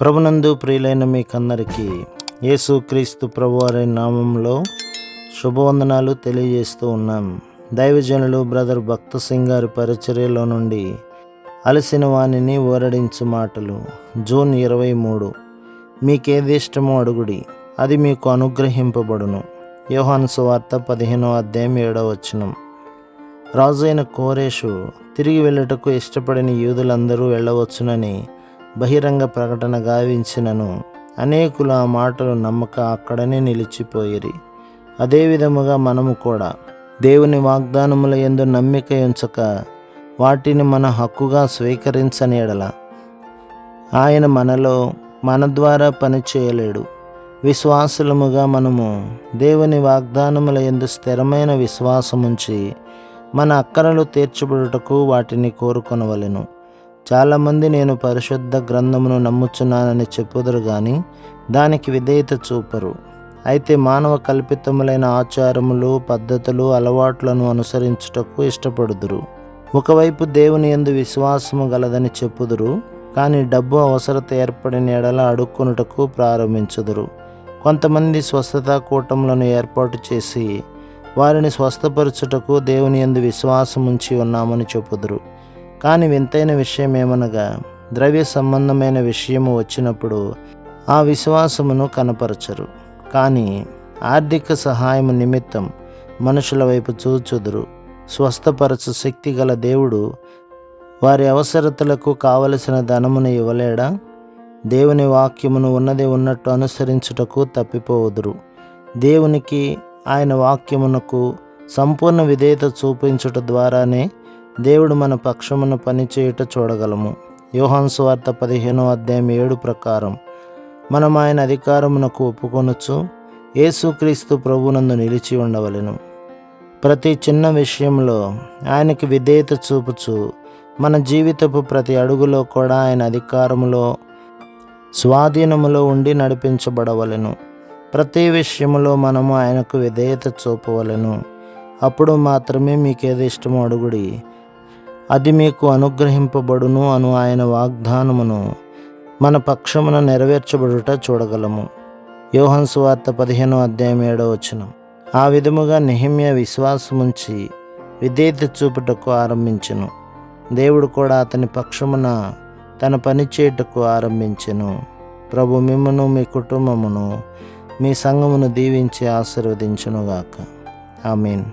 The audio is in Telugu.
ప్రభునందు ప్రియులైన మీకందరికీ యేసుక్రీస్తు ప్రభువారి నామంలో శుభవందనాలు తెలియజేస్తూ ఉన్నాం. దైవజనులు బ్రదర్ భక్త సింగ్ గారి పరిచర్యలో నుండి అలసిన వాణిని ఓరడించు మాటలు. జూన్ ఇరవై మూడు. మీకేది ఇష్టమో అడుగుడి. అది మీకు అనుగ్రహింపబడును. యోహాను సువార్త పదిహేనో అధ్యాయం ఏడవ వచనం. రాజైన కోరేషు తిరిగి వెళ్ళుటకు ఇష్టపడిన యూదులందరూ వెళ్ళవచ్చునని బహిరంగ ప్రకటన గావించినను. అనేకులు ఆ మాటలు నమ్మక అక్కడనే నిలిచిపోయిరి. అదేవిధముగా మనము కూడా దేవుని వాగ్దానముల ఎందు నమ్మిక ఉంచక వాటిని మన హక్కుగా స్వీకరించని ఎడల. ఆయన మనలో మన ద్వారా పని చేయలేడు విశ్వాసులముగా మనము దేవుని వాగ్దానముల ఎందు స్థిరమైన విశ్వాసముంచి మన అక్కరలు తీర్చబడుటకు వాటిని కోరుకొనవలెను. చాలామంది నేను పరిశుద్ధ గ్రంథమును నమ్ముచున్నానని చెప్పుదురు కానీ దానికి విధేయత చూపరు. అయితే మానవ కల్పితములైన ఆచారములు పద్ధతులు అలవాట్లను అనుసరించుటకు ఇష్టపడుదురు. ఒకవైపు దేవుని ఎందు విశ్వాసము గలదని చెప్పుదురు కానీ డబ్బు అవసరత ఏర్పడిన ఎడల అడుక్కునుటకు ప్రారంభించుదురు. కొంతమంది స్వస్థత కూటములను ఏర్పాటు చేసి వారిని స్వస్థపరచుటకు దేవుని ఎందు విశ్వాసం ఉంచి ఉన్నామని చెప్పుదురు. కానీ వింతైన విషయం ఏమనగా ద్రవ్య సంబంధమైన విషయము వచ్చినప్పుడు ఆ విశ్వాసమును కనపరచరు. కానీ ఆర్థిక సహాయము నిమిత్తం మనుషుల వైపు చూచుదురు. స్వస్థపరచు శక్తి గల దేవుడు వారి అవసరతలకు కావలసిన ధనమును ఇవ్వలేడా? దేవుని వాక్యమును ఉన్నది ఉన్నట్టు అనుసరించుటకు తప్పిపోవుదురు. దేవునికి ఆయన వాక్యమునకు సంపూర్ణ విధేయత చూపించుట ద్వారానే దేవుడు మన పక్షమున పనిచేయుట చూడగలము. యోహాన్ స్వార్త పదిహేనో అధ్యాయం ఏడు ప్రకారం మనం ఆయన అధికారమునకు ఒప్పుకొనొచ్చు యేసుక్రీస్తు ప్రభునందు నిలిచి ఉండవలెను. ప్రతి చిన్న విషయంలో ఆయనకి విధేయత చూపుచు మన జీవితపు ప్రతి అడుగులో కూడా ఆయన అధికారములో స్వాధీనములో ఉండి నడిపించబడవలెను. ప్రతి విషయములో మనము ఆయనకు విధేయత చూపవలెను. అప్పుడు మాత్రమే మీకు ఏది ఇష్టమో అడుగుడి అది మీకు అనుగ్రహింపబడును అను ఆయన వాగ్దానమును మన పక్షమున నెరవేర్చబడుట చూడగలము. యోహన్ సువార్త పదిహేనో అధ్యాయం ఏడో వచనం. ఆ విధముగా నిహిమ్య విశ్వాసముంచి విధేయత చూపుటకు ఆరంభించెను. దేవుడు కూడా అతని పక్షమున తన పని చేయుటకు ఆరంభించెను. ప్రభు మిమ్మను మీ కుటుంబమును మీ సంఘమును దీవించి ఆశీర్వదించునుగాక. మీన్